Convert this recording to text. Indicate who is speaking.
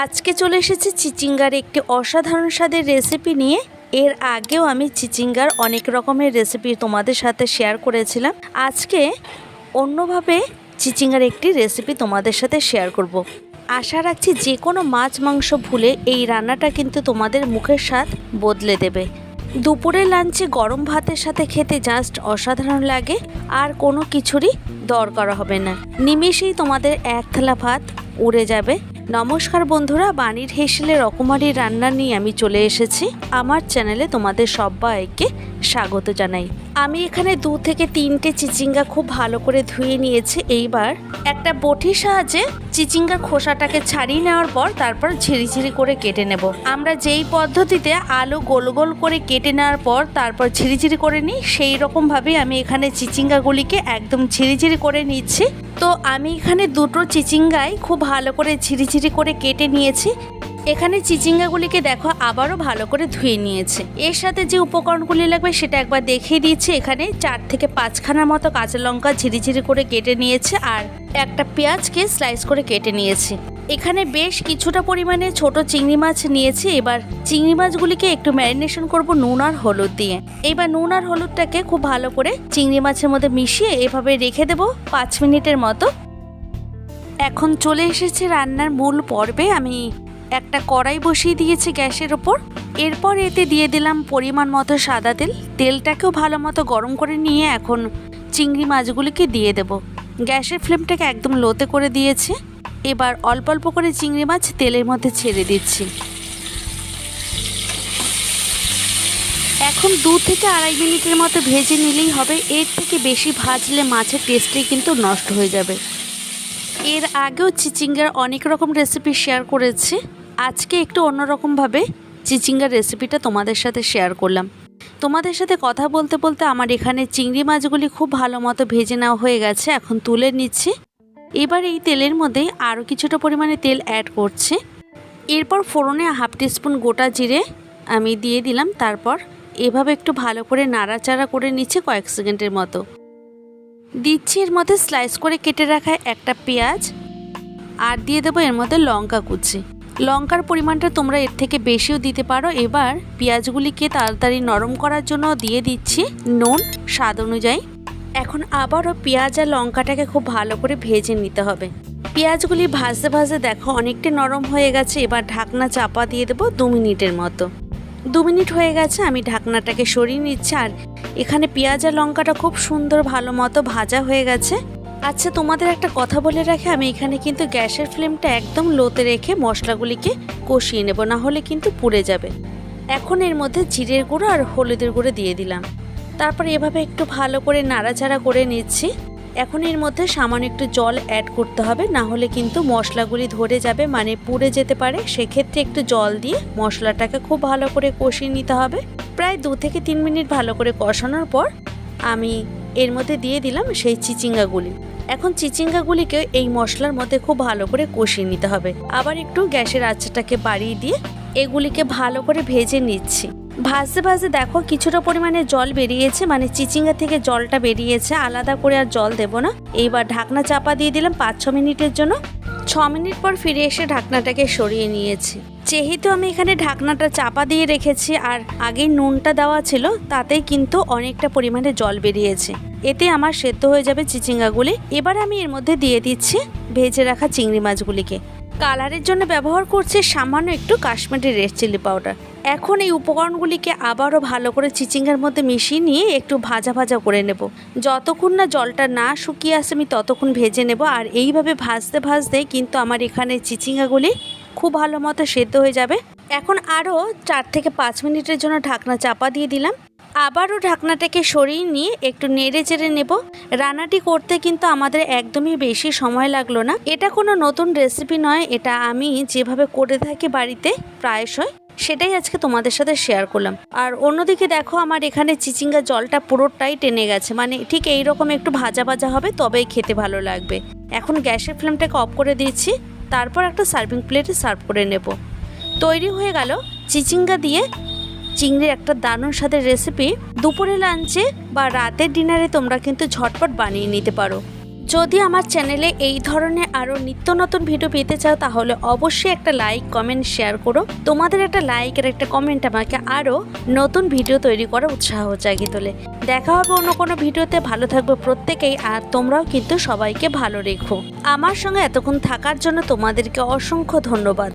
Speaker 1: আজকে চলে এসেছি চিচিঙ্গার একটি অসাধারণ স্বাদের রেসিপি নিয়ে। এর আগেও আমি চিচিঙ্গার অনেক রকমের রেসিপি তোমাদের সাথে শেয়ার করেছিলাম। আজকে অন্যভাবে চিচিঙ্গার একটি রেসিপি তোমাদের সাথে শেয়ার করব। আশা রাখছি যে কোনো মাছ মাংস ভুলে এই রান্নাটা কিন্তু তোমাদের মুখের স্বাদ বদলে দেবে। দুপুরে লাঞ্চে গরম ভাতের সাথে খেতে জাস্ট অসাধারণ লাগে, আর কোনো কিছুরই দরকার হবে না। নিমেষেই তোমাদের এক থালা ভাত উড়ে যাবে। নমস্কার বন্ধুরা, বাণীর হেসেলে রকমারি রান্না নিয়ে আমি চলে এসেছি। আমার চ্যানেলে তোমাদের সবাইকে স্বাগত জানাই। আমি এখানে দু থেকে তিনটে চিচিঙ্গা খুব ভালো করে ধুয়ে নিয়েছি। এইবার একটা বটির সাহায্যে চিচিঙ্গার খোসাটাকে ছাড়িয়ে নেওয়ার পর তারপর ঝিরি ঝিরি করে কেটে নেব। আমরা যেই পদ্ধতিতে আলু গোল গোল করে কেটে নেওয়ার পর তারপর ঝিরি ঝিরি করে নিই, সেই রকমভাবেই আমি এখানে চিচিঙ্গাগুলিকে একদম ঝিরি ঝিরি করে নিচ্ছি। তো আমি এখানে দুটো চিচিঙ্গাই খুব ভালো করে ঝিরিঝিরি করে কেটে নিয়েছি। এখানে চিচিঙ্গাগুলিকে দেখো আবারও ভালো করে ধুয়ে নিয়েছে। এর সাথে যে উপকরণগুলি লাগবে সেটা একবার দেখিয়ে দিচ্ছি এখানে চার থেকে পাঁচখানার মতো কাঁচা লঙ্কা ঝিরিঝিরি করে কেটে নিয়েছে আর একটা পেঁয়াজকে স্লাইস করে কেটে নিয়েছে। এখানে বেশ কিছুটা পরিমাণে ছোট চিংড়ি মাছ নিয়েছি। এবার চিংড়ি মাছগুলিকে একটু ম্যারিনেশন করব নুন আর হলুদ দিয়ে। এবার নুন আর হলুদটাকে খুব ভালো করে চিংড়ি মাছের মধ্যে মিশিয়ে এভাবে রেখে দেবো পাঁচ মিনিটের মতো। এখন চলে এসেছে রান্নার মূল পর্বে। আমি একটা কড়াই বসিয়ে দিয়েছি গ্যাসের ওপর। এরপর এতে দিয়ে দিলাম পরিমাণ মতো সাদা তেল। তেলটাকেও ভালো মতো গরম করে নিয়ে এখন চিংড়ি মাছগুলিকে দিয়ে দেব। গ্যাসের ফ্লেমটাকে একদম লোতে করে দিয়েছে। এবার অল্প অল্প করে চিংড়ি মাছ তেলের মধ্যে ছেড়ে দিচ্ছি। এখন দু থেকে আড়াই মিনিটের মতো ভেজে নিলেই হবে। এর থেকে বেশি ভাজলে মাছের টেস্টই কিন্তু নষ্ট হয়ে যাবে। এর আগেও চিচিঙ্গার অনেক রকম রেসিপি শেয়ার করেছি। আজকে একটু অন্যরকমভাবে চিচিঙ্গার রেসিপিটা তোমাদের সাথে শেয়ার করলাম। তোমাদের সাথে কথা বলতে বলতে আমার এখানে চিংড়ি মাছগুলি খুব ভালো মতো ভেজে নেওয়া হয়ে গেছে, এখন তুলে নিচ্ছি। এবার এই তেলের মধ্যে আরও কিছুটা পরিমাণে তেল অ্যাড করছি। এরপর ফোড়নে হাফ টিস্পুন গোটা জিরে আমি দিয়ে দিলাম, তারপর এভাবে একটু ভালো করে নাড়াচাড়া করে নিচ্ছে কয়েক সেকেন্ডের মতো। দিচ্ছি এর মধ্যে স্লাইস করে কেটে রাখা একটা পেঁয়াজ, আর দিয়ে দেবো এর মধ্যে লঙ্কা কুচি। লঙ্কার পরিমাণটা তোমরা এর থেকে বেশিও দিতে পারো। এবার পেঁয়াজগুলিকে তাড়াতাড়ি নরম করার জন্য দিয়ে দিচ্ছি নুন স্বাদ অনুযায়ী। এখন আবারও পেঁয়াজ আর লঙ্কাটাকে খুব ভালো করে ভেজে নিতে হবে। পেঁয়াজগুলি ভাজতে ভাজতে দেখো অনেকটা নরম হয়ে গেছে। এবার ঢাকনা চাপা দিয়ে দেবো দু মিনিটের মতো। দু মিনিট হয়ে গেছে, আমি ঢাকনাটাকে সরিয়ে নিচ্ছি। আর এখানে পেঁয়াজ আর লঙ্কাটা খুব সুন্দর ভালো মতো ভাজা হয়ে গেছে। আচ্ছা তোমাদের একটা কথা বলে রাখি, আমি এখানে কিন্তু গ্যাসের ফ্লেমটা একদম লোতে রেখে মশলাগুলিকে কষিয়ে নেব, না হলে কিন্তু পুড়ে যাবে। এখন এর মধ্যে জিরের গুঁড়ো আর হলুদের গুঁড়ো দিয়ে দিলাম। তারপর এভাবে একটু ভালো করে নাড়াচাড়া করে নিচ্ছি। এখন এর মধ্যে সামান্য একটু জল অ্যাড করতে হবে, না হলে কিন্তু মশলাগুলি ধরে যাবে মানে পুড়ে যেতে পারে। সেক্ষেত্রে একটু জল দিয়ে মশলাটাকে খুব ভালো করে কষিয়ে নিতে হবে। প্রায় দু থেকে তিন মিনিট ভালো করে কষানোর পর আমি এর মধ্যে দিয়ে দিলাম সেই চিচিঙ্গাগুলি। এখন চিচিঙ্গাগুলিকে এই মশলার মধ্যে খুব ভালো করে কষিয়ে নিতে হবে। আবার একটু গ্যাসের আঁচটাকে বাড়িয়ে দিয়ে এগুলিকে ভালো করে ভেজে নিচ্ছি। ভাজতে ভাজতে দেখো কিছুটা পরিমাণে জল বেরিয়েছে মানে চিচিঙ্গা থেকে জলটা বেরিয়েছে। আলাদা করে আর জল দেব না। এইবার ঢাকনা চাপা দিয়ে দিলাম পাঁচ ছ মিনিটের জন্য। ছ মিনিট পর ফিরে এসে ঢাকনাটাকে সরিয়ে নিয়েছি। যেহেতু আমি এখানে ঢাকনাটা চাপা দিয়ে রেখেছি আর আগে নুনটা দেওয়া ছিল, তাতে কিন্তু অনেকটা পরিমাণে জল বেরিয়েছে। এতে আমার সেদ্ধ হয়ে যাবে চিচিঙ্গাগুলি। এবার আমি এর মধ্যে দিয়ে দিচ্ছি ভেজে রাখা চিংড়ি মাছগুলিকে। কালারের জন্য ব্যবহার করছি সামান্য একটু কাশ্মীরি রেড চিলি পাউডার। এখন এই উপকরণগুলিকে আবারও ভালো করে চিচিঙ্গার মধ্যে মিশিয়ে নিয়ে একটু ভাজা ভাজা করে নেব। যতক্ষণ না জলটা না শুকিয়ে আসে, আমি ততক্ষণ ভেজে নেব। আর এইভাবে ভাজতে ভাজতে কিন্তু আমার এখানে চিচিঙ্গাগুলি খুব ভালো মতো সেদ্ধ হয়ে যাবে। এখন আরও চার থেকে পাঁচ মিনিটের জন্য ঢাকনা চাপা দিয়ে দিলাম। আবারও ঢাকনাটাকে সরিয়ে নিয়ে একটু নেড়ে চেড়ে নেব। রান্নাটি করতে কিন্তু আমাদের একদমই বেশি সময় লাগল না। এটা কোনো নতুন রেসিপি নয়, এটা আমি যেভাবে করে থাকি বাড়িতে প্রায়শই, সেটাই আজকে তোমাদের সাথে শেয়ার করলাম। আর অন্যদিকে দেখো আমার এখানে চিচিঙ্গা জলটা পুরোটাই টেনে গেছে। মানে ঠিক এই রকম একটু ভাজা ভাজা হবে, তবেই খেতে ভালো লাগবে। এখন গ্যাসের ফ্লেমটাকে অফ করে দিয়েছি তারপর একটা সার্ভিং প্লেটে সার্ভ করে নেব। তৈরি হয়ে গেল চিচিঙ্গা দিয়ে চিংড়ির একটা দারুণ স্বাদের রেসিপি দুপুরে লাঞ্চে বা রাতের ডিনারে তোমরা কিন্তু ঝটপট বানিয়ে নিতে পারো। যদি আমার চ্যানেলে এই ধরনের আরও নিত্য নতুন ভিডিও পেতে চাও, তাহলে অবশ্যই একটা লাইক কমেন্ট শেয়ার করো। তোমাদের একটা লাইক আর একটা কমেন্ট আমাকে আরও নতুন ভিডিও তৈরি করার উৎসাহ জাগিয়ে তোলে। দেখা হবে অন্য কোনো ভিডিওতে ভালো থাকবে প্রত্যেকেই আর তোমরাও কিন্তু সবাইকে ভালো রেখো। আমার সঙ্গে এতক্ষণ থাকার জন্য তোমাদেরকে অসংখ্য ধন্যবাদ।